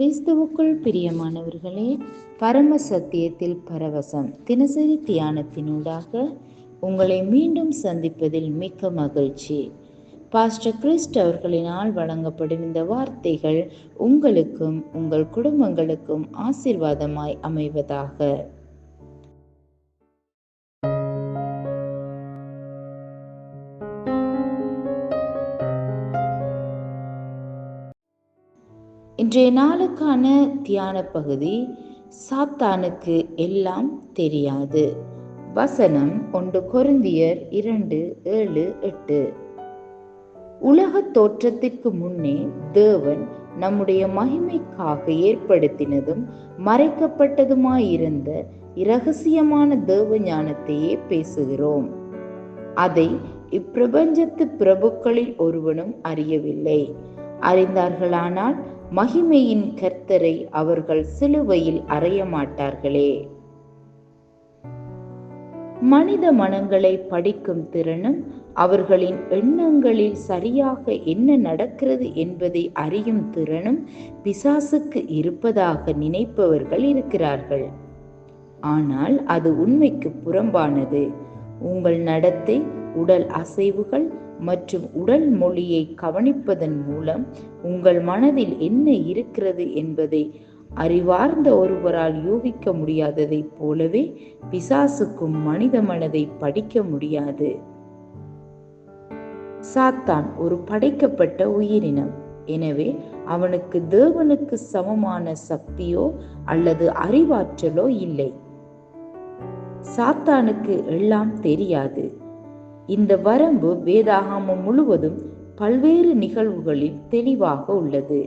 கிறிஸ்துவுக்குள் பிரியமானவர்களே பரம சத்தியத்தில் பரவசம் தினசரி தியானத்தினூடாக உங்களை மீண்டும் சந்திப்பதில் மிக்க மகிழ்ச்சி. பாஸ்டர் கிறிஸ்ட் அவர்களினால் வழங்கப்படும் இந்த வார்த்தைகள் உங்களுக்கும் உங்கள் குடும்பங்களுக்கும் ஆசீர்வாதமாய் அமைவதாக. இன்றைய நாளுக்கான தியான பகுதி சாத்தானுக்கு எல்லாம் தெரியாது. வசனம் ஒன்று கொருந்தியர் இரண்டு ஏழு எட்டு. உலக தோற்றத்திற்கு முன்னே தேவன் நம்முடைய மகிமைக்காக ஏற்படுத்தினதும் மறைக்கப்பட்டதுமாயிருந்த இரகசியமான தேவ ஞானத்தையே பேசுகிறோம். அதை இப்பிரபஞ்சத்து பிரபுக்களில் ஒருவனும் அறியவில்லை. அறிந்தார்களானால் மகிமையின் கர்த்தரை அவர்கள் சிலுவையில் அறைய மாட்டார்களே மனித மனங்களை படிக்கும் திறனும் அவர்களின் எண்ணங்களில் சரியாக என்ன நடக்கிறது என்பதை அறியும் திறனும் பிசாசுக்கு இருப்பதாக நினைப்பவர்கள் இருக்கிறார்கள். ஆனால் அது உண்மைக்கு புறம்பானது. உங்கள் நடத்தை உடல் அசைவுகள் மற்றும் உடல் மொழியை கவனிப்பதன் மூலம் உங்கள் மனதில் என்ன இருக்கிறது என்பதை அறிவார்ந்த ஒருவரால் யூகிக்க முடியாததைப் போலவே பிசாசுக்கும் மனித மனதை படிக்க முடியாது. சாத்தான் ஒரு படைக்கப்பட்ட உயிரினம். எனவே அவனுக்கு தேவனுக்கு சமமான சக்தியோ அல்லது அறிவாற்றலோ இல்லை. சாத்தானுக்கு எல்லாம் தெரியாது. இந்த வரம்பு வேதாகமம் முழுவதும் பல்வேறு நிகழ்வுகளில் தெளிவாக உள்ளது.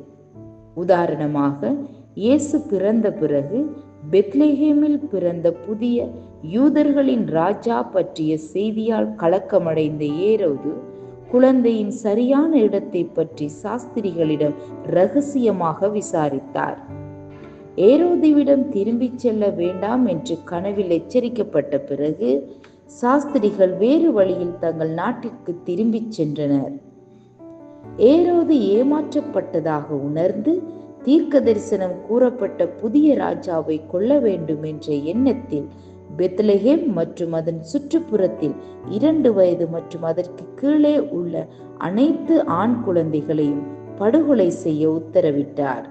உதாரணமாக இயேசு பிறந்த பிறகு பெத்லேஹேமில் பிறந்த புதிய யூதர்களின் ராஜா பற்றிய செய்தியால் கலக்கமடைந்த ஏரோது குழந்தையின் சரியான இடத்தை பற்றி சாஸ்திரிகளிடம் ரகசியமாக விசாரித்தார். ஏரோதிவிடம் திரும்பிச் செல்ல வேண்டாம் என்று கனவில் எச்சரிக்கப்பட்ட பிறகு சாஸ்திரிகள் வேறு வழியில் தங்கள் நாட்டிற்கு திரும்பிச் சென்றனர். ஏரோது ஏமாற்றப்பட்டதாக உணர்ந்து தீர்க்க தரிசனம் கூறப்பட்ட புதிய ராஜாவை கொல்ல வேண்டும் என்ற எண்ணத்தில் பெத்லஹேம் மற்றும் அதன் சுற்றுப்புறத்தில் இரண்டு வயது மற்றும் அதற்கு கீழே உள்ள அனைத்து ஆண் குழந்தைகளையும் படுகொலை செய்ய உத்தரவிட்டார்.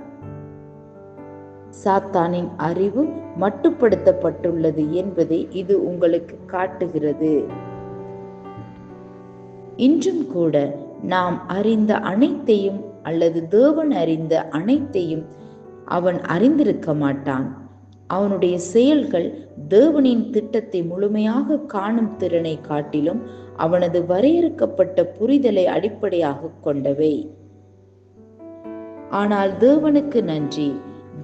சாத்தானின் அறிவு மட்டுப்படுத்தப்பட்டுள்ளது என்பதை இது உங்களுக்கு காட்டுகிறது. இன்றும் கூட நாம் அறிந்த அனைத்தையும் அல்லது தேவன் அறிந்த அனைத்தையும் அவன் அறிந்திருக்க மாட்டான். அவனுடைய செயல்கள் தேவனின் திட்டத்தை முழுமையாக காணும் திறனை காட்டிலும் அவனது வரையறுக்கப்பட்ட புரிதலை அடிப்படையாக கொண்டவை. ஆனால் தேவனுக்கு நன்றி.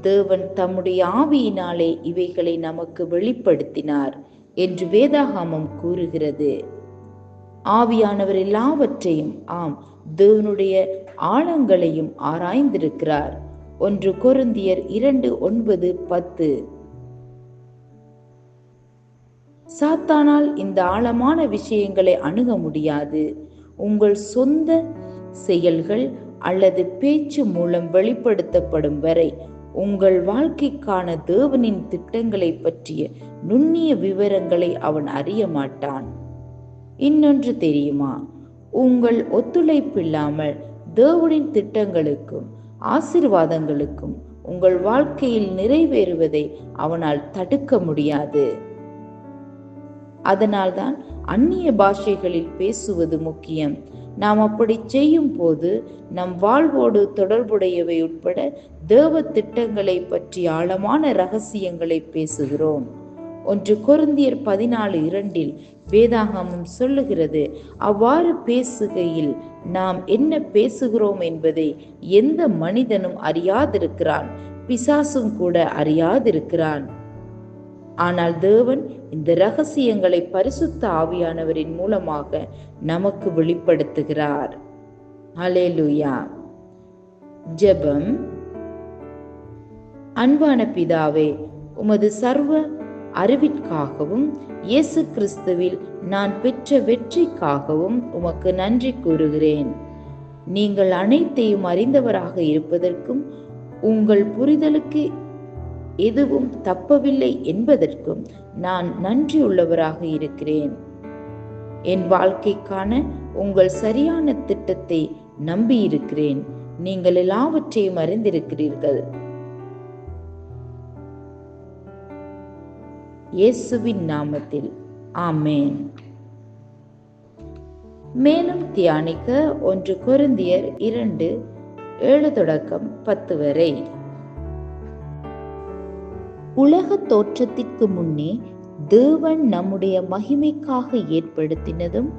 தேவன் தம்முடைய ஆவியினாலே இவைகளை நமக்கு வெளிப்படுத்தினார் என்று வேதாகாமம் கூறுகிறது. ஆவியானவர் எல்லாவற்றையும் ஆம் தேவனுடைய ஆழங்களையும் ஆராய்ந்திருக்கிறார். ஒன்று கொருந்தியர் இரண்டு ஒன்பது பத்து. சாத்தானால் இந்த ஆழமான விஷயங்களை அணுக முடியாது. உங்கள் சொந்த செயல்கள் அல்லது பேச்சு மூலம் வெளிப்படுத்தப்படும் வரை உங்கள் வாழ்க்கைக்கான தேவனின் திட்டங்களை பற்றிய நுண்ணிய விவரங்களை அவன் அறிய மாட்டான். இன்னொன்று தெரியுமா? உங்கள் ஒத்துழைப்பில்லாமல் தேவனின் திட்டங்களுக்கும் ஆசிர்வாதங்களுக்கும் உங்கள் வாழ்க்கையில் நிறைவேறுவதை அவனால் தடுக்க முடியாது. அதனால்தான் அந்நிய பாஷைகளில் பேசுவது முக்கியம். நாம் அப்படி செய்யும் போது நம் வாழ்வோடு தொடர்புடையவை உட்பட தேவ திட்டங்களை பற்றி ஆழமான ரகசியங்களை பேசுகிறோம். ஒன்று கொருந்தியர் பதினாலு இரண்டில் வேதாகமம் சொல்லுகிறது அவ்வாறு பேசுகையில் நாம் என்ன பேசுகிறோம் என்பதை எந்த மனிதனும் அறியாதிருக்கிறான் பிசாசும் கூட அறியாதிருக்கிறான். ஆனால் தேவன் இந்த ரகசியங்களை பரிசுத்த ஆவியானவரின் மூலமாக நமக்கு வெளிப்படுத்துகிறார். அலேலுயா ஜெபம். அன்பான பிதாவே உமது சர்வ அறிவிற்காகவும் இயேசு கிறிஸ்துவில் நான் பெற்ற வெற்றிக்காகவும் உமக்கு நன்றி கூறுகிறேன். நீங்கள் அனைத்தையும் அறிந்தவராக இருப்பதற்கும் உங்கள் புரிதலுக்கு எதுவும் தப்பவில்லை என்பதற்கும் நான் நன்றியுள்ளவராக இருக்கிறேன். என் வாழ்க்கைக்கான உங்கள் சரியான திட்டத்தை நம்பியிருக்கிறேன். நீங்கள் எல்லாவற்றையும் அறிந்திருக்கிறீர்கள். இயேசுவின் நாமத்தில். ஆமேன். மேலும் தியானிக்க ஒன்று குருந்தியர் இரண்டு ஏழு தொடக்கம் பத்து வரை. உலக தோற்றத்திற்கு முன்னே தேவன் நம்முடைய மகிமைக்காக ஏற்படுத்தினதும்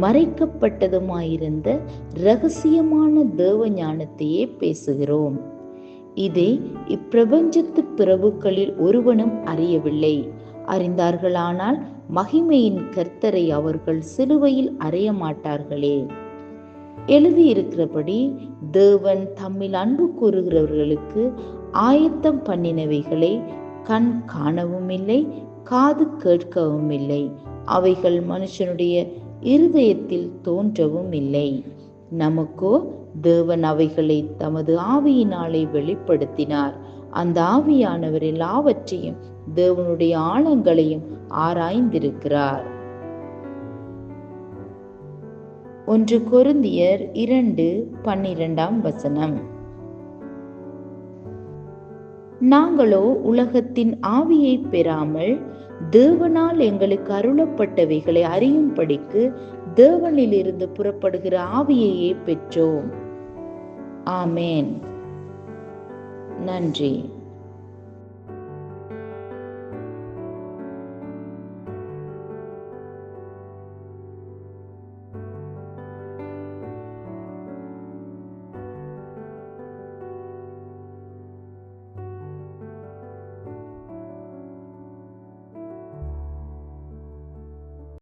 மறைக்கப்பட்டதுமாயிருந்த ரகசியமான தேவ ஞானத்தையே பேசுகிறோம். இதை இப்பிரபஞ்சத்து பிரபுக்களில் ஒருவனும் அறியவில்லை. அறிந்தார்களானால் மகிமையின் கர்த்தரை அவர்கள் சிலுவையில் அறைய மாட்டார்களே எழுதியிருக்கிறபடி தேவன் தம்மில் அன்பு கூறுகிறவர்களுக்கு ஆயத்தம் பண்ணினவைகளை கண் காணவும் இல்லை காது கேட்கவும் இல்லை அவைகள் மனுஷனுடைய இருதயத்தில் தோன்றவும் இல்லை நமக்கோ தேவன் அவைகளை தமது ஆவியினாலே வெளிப்படுத்தினார். அந்த ஆவியானவர் எல்லாவற்றையும் தேவனுடைய ஆழங்களையும் ஆராய்ந்திருக்கிறார். ஒன்று கொருந்தியர் இரண்டு பன்னிரெண்டாம் வசனம். நாங்களோ உலகத்தின் ஆவியை பெறாமல் தேவனால் எங்களுக்கு அருளப்பட்டவைகளை அறியும்படிக்கு தேவனிலிருந்து புறப்படுகிற ஆவியையே பெற்றோம். ஆமேன். நன்றி.